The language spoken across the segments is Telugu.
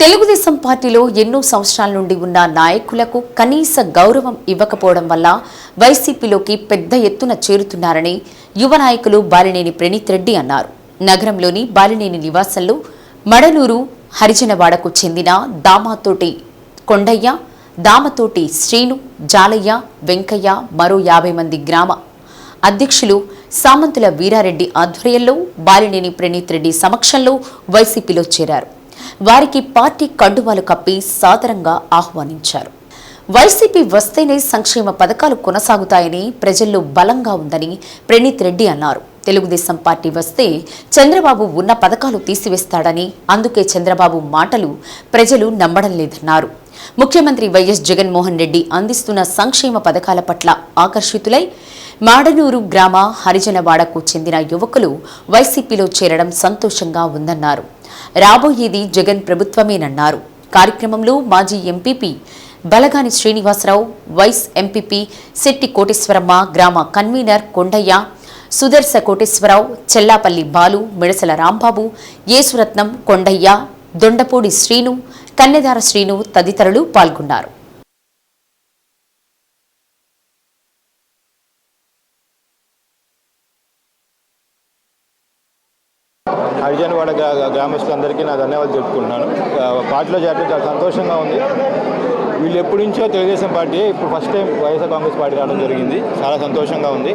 తెలుగుదేశం పార్టీలో ఎన్నో సంవత్సరాల నుండి ఉన్న నాయకులకు కనీస గౌరవం ఇవ్వకపోవడం వల్ల వైసీపీలోకి పెద్ద ఎత్తున చేరుతున్నారని యువ నాయకులు బాలినేని ప్రణీత్ రెడ్డి అన్నారు. నగరంలోని బాలినేని నివాసంలో మడలూరు హరిజనవాడకు చెందిన దామాతోటి కొండయ్య దామతోటి శ్రీను జాలయ్య వెంకయ్య మరో యాభై మంది గ్రామ అధ్యక్షులు సామంతుల వీరారెడ్డి ఆధ్వర్యంలో బాలినేని ప్రణీత్ రెడ్డి సమక్షంలో వైసీపీలో చేరారు. వారికి పార్టీ కండువాలు కప్పి సాదరంగా ఆహ్వానించారు. వైసీపీ వస్తేనే సంక్షేమ పథకాలు కొనసాగుతాయని ప్రజల్లో బలంగా ఉందని ప్రణీత్ రెడ్డి అన్నారు. తెలుగుదేశం పార్టీ వస్తే చంద్రబాబు ఉన్న పథకాలు తీసివేస్తాడని అందుకే చంద్రబాబు మాటలు ప్రజలు నమ్మడం లేదన్నారు. ముఖ్యమంత్రి వైఎస్ జగన్మోహన్ రెడ్డి అందిస్తున్న సంక్షేమ పథకాల పట్ల ఆకర్షితులై మాడనూరు గ్రామ హరిజనవాడకు చెందిన యువకులు వైసీపీలో చేరడం సంతోషంగా ఉందన్నారు. రాబోయేది జగన్ ప్రభుత్వమేనన్నారు. కార్యక్రమంలో మాజీ MPP Balagani Srinivasarao vice MPP Shetty Koteswaramma గ్రామ కన్వీనర్ కొండయ్య సుదర్శ కోటేశ్వరరావు చెల్లాపల్లి బాలు మిడసల రాంబాబు యేసురత్నం కొండయ్య దొండపూడి శ్రీను కన్నెధార శ్రీను తదితరులు పాల్గొన్నారు. హరిజనవాడ గ్రామస్తులందరికీ నా ధన్యవాదాలు చెప్పుకుంటున్నాను. పార్టీలో చేరడం చాలా సంతోషంగా ఉంది. వీళ్ళు ఎప్పటి నుంచో తెలుగుదేశం పార్టీ ఇప్పుడు first time YSR Congress party రావడం జరిగింది. చాలా సంతోషంగా ఉంది.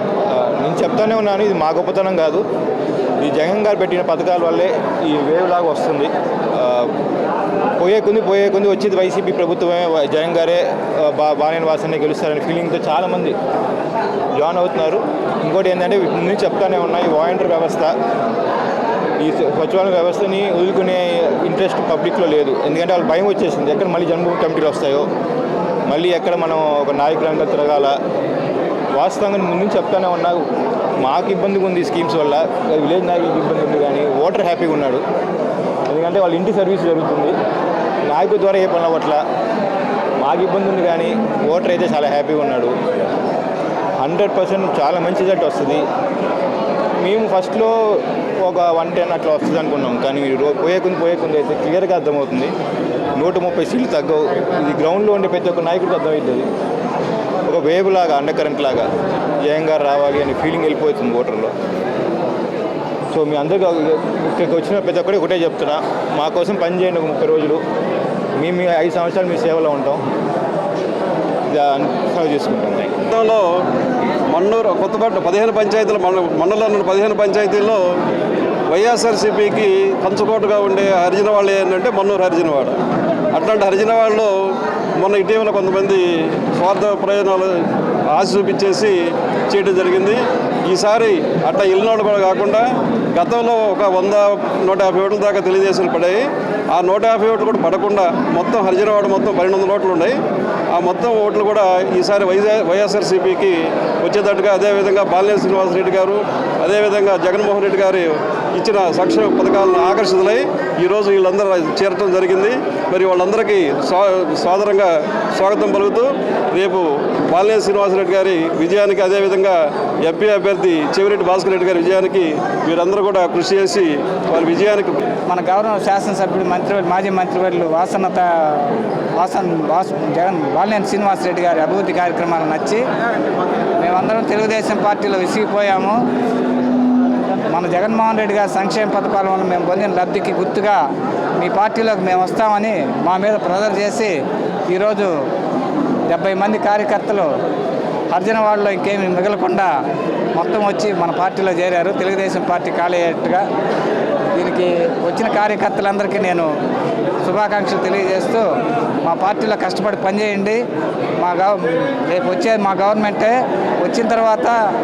నేను చెప్తానే ఉన్నాను ఇది మా గొప్పతనం కాదు. ఈ జగన్ గారు పెట్టిన పథకాల వల్లే ఈ వేవ్ లాగా వస్తుంది. పోయే కొంది పోయే కొంది వచ్చేది వైసీపీ ప్రభుత్వమే. వై- జగన్ గారే బా బాలేని వాసనే గెలుస్తారనే ఫీలింగ్తో చాలామంది జాయిన్ అవుతున్నారు. ఇంకోటి ఏంటంటే ముందు చెప్తానే ఉన్నాయి వాలంటీర్ వ్యవస్థ ఈ సచివాలయ వ్యవస్థని వదులుకునే ఇంట్రెస్ట్ పబ్లిక్లో లేదు. ఎందుకంటే వాళ్ళు భయం వచ్చేసింది. ఎక్కడ మళ్ళీ జన్మభూమి కమిటీలు వస్తాయో మళ్ళీ ఎక్కడ మనం ఒక నాయకులంగా తిరగాల వాస్తవంగా ముందు నుంచి చెప్తానే ఉన్నా మాకు ఇబ్బందిగా ఉంది ఈ స్కీమ్స్ వల్ల. విలేజ్ నాయకులకు ఇబ్బంది ఉంది కానీ ఓటర్ హ్యాపీగా ఉన్నాడు. ఎందుకంటే వాళ్ళ ఇంటి సర్వీస్ జరుగుతుంది. నాయకుల ద్వారా ఏ పనులు అవ్వట్ల? మాకు ఇబ్బంది ఉంది కానీ ఓటర్ అయితే చాలా హ్యాపీగా ఉన్నాడు. హండ్రెడ్ పర్సెంట్ చాలా మంచి రిజల్ట్ వస్తుంది. మేము ఫస్ట్లో ఒక వన్ టెన్ అట్లా వస్తుంది అనుకున్నాం. కానీ రో- పోయే కొంది పోయే కొంది అయితే క్లియర్గా అర్థమవుతుంది. నూట ముప్పై సీట్లు తగ్గవు. ఇది గ్రౌండ్లో ఉండే ప్రతి ఒక్క నాయకుడికి అర్థమవుతుంది. ఒక వేవ్ లాగా అండర్ కరెంట్ లాగా గారు రావాలి అనే ఫీలింగ్ వెళ్ళిపోతుంది ఓటర్లో సో మీ అందరికీ ఇక్కడికి వచ్చిన ప్రతి ఒక్కరికి ఒకటే చెప్తున్నా. మా కోసం పని చేయండి ఒక ముప్పై రోజులు. మేము మీ ఐదు సంవత్సరాలు మీ సేవలో ఉంటాం. సేవ చేసుకుంటాం. గతంలో మన్నూరు కొత్తపేట పదిహేను పంచాయతీలు మన మండలంలోని పదిహేను పంచాయతీల్లో వైఎస్ఆర్సీపీకి కంచుకోటగా ఉండే హరిజన వాళ్ళు ఏంటంటే మన్నూరు హరిజనవాడ. అట్లాంటి హరిజనవాడలో మొన్న ఇటీవల కొంతమంది స్వార్థ ప్రయోజనాలు ఆశ చూపించేసి చేయడం జరిగింది. ఈసారి అట్లా ఇల్లునోడు కూడా కాకుండా గతంలో ఒక వంద నూట యాభై ఓట్ల దాకా తెలియజేసిన పడాయి. ఆ నూట యాభై ఓట్లు కూడా పడకుండా మొత్తం హరిజనవాడ మొత్తం పన్నెండు వందల ఓట్లు ఉన్నాయి. ఆ మొత్తం ఓట్లు కూడా ఈసారి వైజా వైఎస్ఆర్సీపీకి వచ్చేటట్టుగా అదేవిధంగా బాలినేని శ్రీనివాసరెడ్డి గారు అదేవిధంగా జగన్మోహన్ రెడ్డి గారు ఇచ్చిన సంక్షేమ పథకాలను ఆకర్షితులై ఈరోజు వీళ్ళందరూ చేరటం జరిగింది. మరి వాళ్ళందరికీ స్వా సాదరంగా స్వాగతం పలుకుతూ రేపు బాలినేని శ్రీనివాసరెడ్డి గారి విజయానికి అదేవిధంగా ఎంపీ అభ్యర్థి చెవిరెడ్డి భాస్కర్ రెడ్డి గారి విజయానికి వీరందరూ కూడా కృషి చేసి వారి విజయానికి మన గౌరవ శాసనసభ్యుడు మంత్రి మాజీ మంత్రివర్యులు వాసనత వాసన్ వాస్ జగన్ బాలినేని శ్రీనివాసరెడ్డి గారి అభివృద్ధి కార్యక్రమాలు నచ్చి మేమందరం తెలుగుదేశం పార్టీలో విసిగిపోయాము. మన జగన్మోహన్ రెడ్డి గారి సంక్షేమ పథకాల వల్ల మేము పొందిన లబ్ధికి గుర్తుగా మీ పార్టీలోకి మేము వస్తామని మా మీద ప్రెజర్ చేసి ఈరోజు డెబ్బై మంది కార్యకర్తలు హర్జనవాడలో ఇంకేమి మిగలకుండా మొత్తం వచ్చి మన పార్టీలో చేరారు. తెలుగుదేశం పార్టీ కాలేట్టుగా దీనికి వచ్చిన కార్యకర్తలందరికీ నేను శుభాకాంక్షలు తెలియజేస్తూ మా పార్టీలో కష్టపడి పనిచేయండి. మా గవ రేపు వచ్చే మా గవర్నమెంటే వచ్చిన తర్వాత